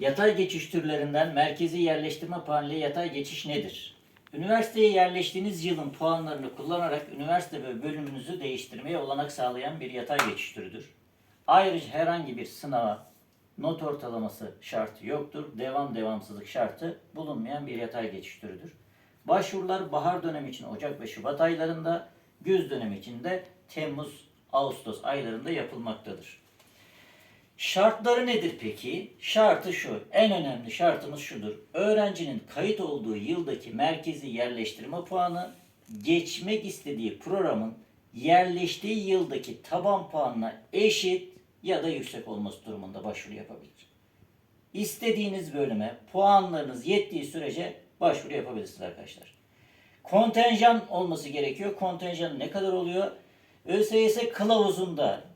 Yatay geçiş türlerinden merkezi yerleştirme puanı ile yatay geçiş nedir? Üniversiteye yerleştiğiniz yılın puanlarını kullanarak üniversite ve bölümünüzü değiştirmeye olanak sağlayan bir yatay geçiş türüdür. Ayrıca herhangi bir sınava not ortalaması şartı yoktur. Devam devamsızlık şartı bulunmayan bir yatay geçiş türüdür. Başvurular bahar dönemi için Ocak ve Şubat aylarında, güz dönemi için de Temmuz, Ağustos aylarında yapılmaktadır. Şartları nedir peki? Şartı şu, en önemli şartımız şudur. Öğrencinin kayıt olduğu yıldaki merkezi yerleştirme puanı geçmek istediği programın yerleştiği yıldaki taban puanına eşit ya da yüksek olması durumunda başvuru yapabilir. İstediğiniz bölüme puanlarınız yettiği sürece başvuru yapabilirsiniz arkadaşlar. Kontenjan olması gerekiyor. Kontenjan ne kadar oluyor? ÖSYS kılavuzunda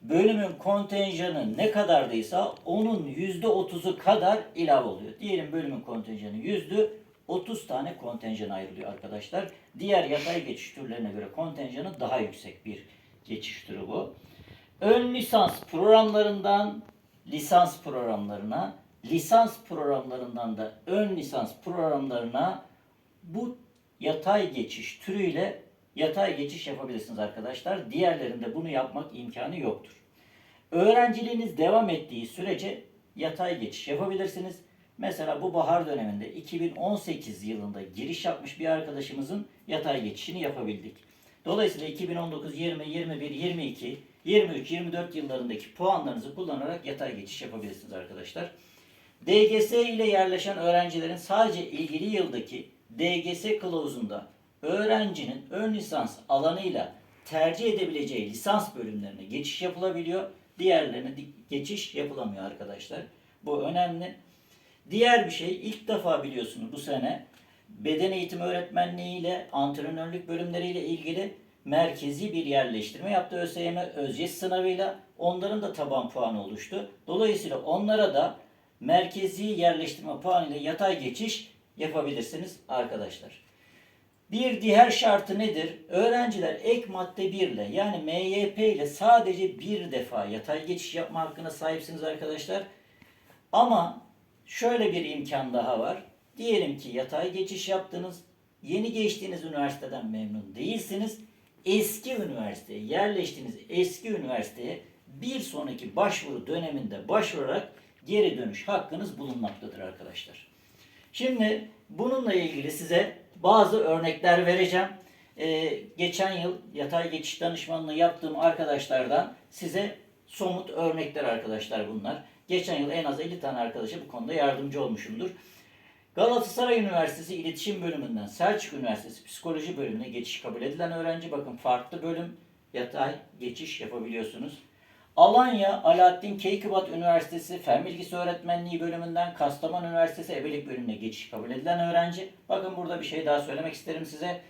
bölümün kontenjanı ne kadardıysa onun yüzde otuzu kadar ilave oluyor. Diyelim bölümün kontenjanı yüzde 30 tane kontenjan ayrılıyor arkadaşlar. Diğer yatay geçiş türlerine göre kontenjanı daha yüksek bir geçiş türü bu. Ön lisans programlarından lisans programlarına, lisans programlarından da ön lisans programlarına bu yatay geçiş türüyle yatay geçiş yapabilirsiniz arkadaşlar. Diğerlerinde bunu yapmak imkanı yoktur. Öğrenciliğiniz devam ettiği sürece yatay geçiş yapabilirsiniz. Mesela bu bahar döneminde 2018 yılında giriş yapmış bir arkadaşımızın yatay geçişini yapabildik. Dolayısıyla 2019, 20, 21, 22, 23, 24 yıllarındaki puanlarınızı kullanarak yatay geçiş yapabilirsiniz arkadaşlar. DGS ile yerleşen öğrencilerin sadece ilgili yıldaki DGS kılavuzunda öğrencinin ön lisans alanıyla tercih edebileceği lisans bölümlerine geçiş yapılabiliyor. Diğerlerine di- geçiş yapılamıyor arkadaşlar. Bu önemli. Diğer bir şey ilk defa biliyorsunuz bu sene beden eğitimi öğretmenliği ile antrenörlük bölümleriyle ilgili merkezi bir yerleştirme yaptı ÖSYM Özyeş sınavıyla. Onların da taban puanı oluştu. Dolayısıyla onlara da merkezi yerleştirme puanı ile yatay geçiş yapabilirsiniz arkadaşlar. Bir diğer şartı nedir? Öğrenciler ek madde 1 ile yani MYP ile sadece bir defa yatay geçiş yapma hakkına sahipsiniz arkadaşlar. Ama şöyle bir imkan daha var. Diyelim ki yatay geçiş yaptınız. Yeni geçtiğiniz üniversiteden memnun değilsiniz. Eski üniversiteye yerleştiğiniz eski üniversiteye bir sonraki başvuru döneminde başvurarak geri dönüş hakkınız bulunmaktadır arkadaşlar. Şimdi bununla ilgili size bazı örnekler vereceğim. Ee, geçen yıl yatay geçiş danışmanlığı yaptığım arkadaşlardan size somut örnekler arkadaşlar bunlar. Geçen yıl en az 50 tane arkadaşa bu konuda yardımcı olmuşumdur. Galatasaray Üniversitesi İletişim Bölümünden Selçuk Üniversitesi Psikoloji Bölümüne geçiş kabul edilen öğrenci bakın farklı bölüm yatay geçiş yapabiliyorsunuz. Alanya Alaaddin Keykubat Üniversitesi Fen Bilgisi Öğretmenliği bölümünden Kastamonu Üniversitesi Ebelik bölümüne geçiş kabul edilen öğrenci. Bakın burada bir şey daha söylemek isterim size.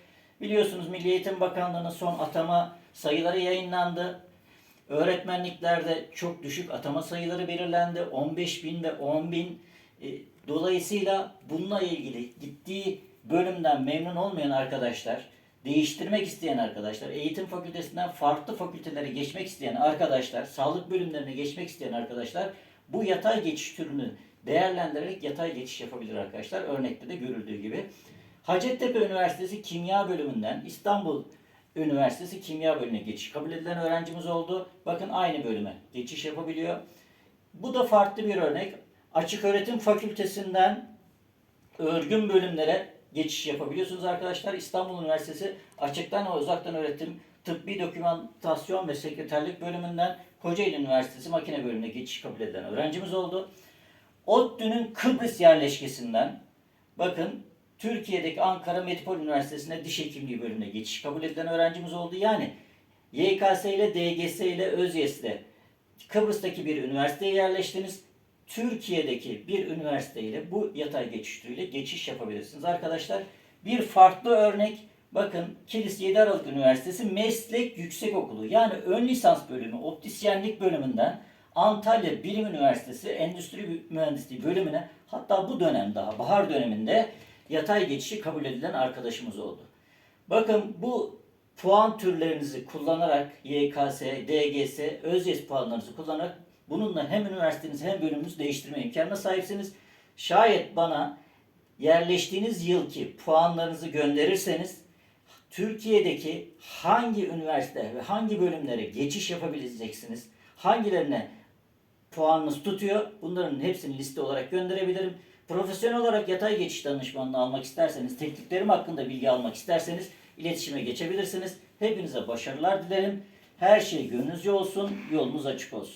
Biliyorsunuz Milli Eğitim Bakanlığı'nın son atama sayıları yayınlandı. Öğretmenliklerde çok düşük atama sayıları belirlendi. 15 bin ve 10 bin. E, Dolayısıyla bununla ilgili gittiği bölümden memnun olmayan arkadaşlar, değiştirmek isteyen arkadaşlar, eğitim fakültesinden farklı fakültelere geçmek isteyen arkadaşlar, sağlık bölümlerine geçmek isteyen arkadaşlar bu yatay geçiş türünü değerlendirerek yatay geçiş yapabilir arkadaşlar. Örnekte de görüldüğü gibi. Hacettepe Üniversitesi Kimya Bölümünden İstanbul Üniversitesi Kimya Bölümüne geçiş kabul edilen öğrencimiz oldu. Bakın aynı bölüme geçiş yapabiliyor. Bu da farklı bir örnek. Açık Öğretim Fakültesinden örgün bölümlere geçiş yapabiliyorsunuz arkadaşlar. İstanbul Üniversitesi Açıktan ve Uzaktan Öğretim Tıbbi Dokümantasyon ve Sekreterlik bölümünden Kocaeli Üniversitesi Makine Bölümüne geçiş kabul edilen öğrencimiz oldu. ODTÜ'nün Kıbrıs yerleşkesinden bakın Türkiye'deki Ankara Metropol Üniversitesi'ne diş hekimliği bölümüne geçiş kabul edilen öğrencimiz oldu. Yani YKS ile DGS ile ÖZYS ile Kıbrıs'taki bir üniversiteye yerleştiniz. Türkiye'deki bir üniversiteyle bu yatay geçiş türüyle geçiş yapabilirsiniz. Arkadaşlar bir farklı örnek bakın Kilis 7 Aralık Üniversitesi Meslek Yüksekokulu yani ön lisans bölümü optisyenlik bölümünden Antalya Bilim Üniversitesi Endüstri Mühendisliği bölümüne hatta bu dönem daha bahar döneminde yatay geçişi kabul edilen arkadaşımız oldu. Bakın bu puan türlerinizi kullanarak YKS, DGS, ÖZYS puanlarınızı kullanarak Bununla hem üniversitenizi hem bölümünüzü değiştirme imkanına sahipsiniz. Şayet bana yerleştiğiniz yılki puanlarınızı gönderirseniz Türkiye'deki hangi üniversite ve hangi bölümlere geçiş yapabileceksiniz? Hangilerine puanınız tutuyor? Bunların hepsini liste olarak gönderebilirim. Profesyonel olarak yatay geçiş danışmanlığı almak isterseniz, tekniklerim hakkında bilgi almak isterseniz iletişime geçebilirsiniz. Hepinize başarılar dilerim. Her şey gönlünüzce olsun, yolunuz açık olsun.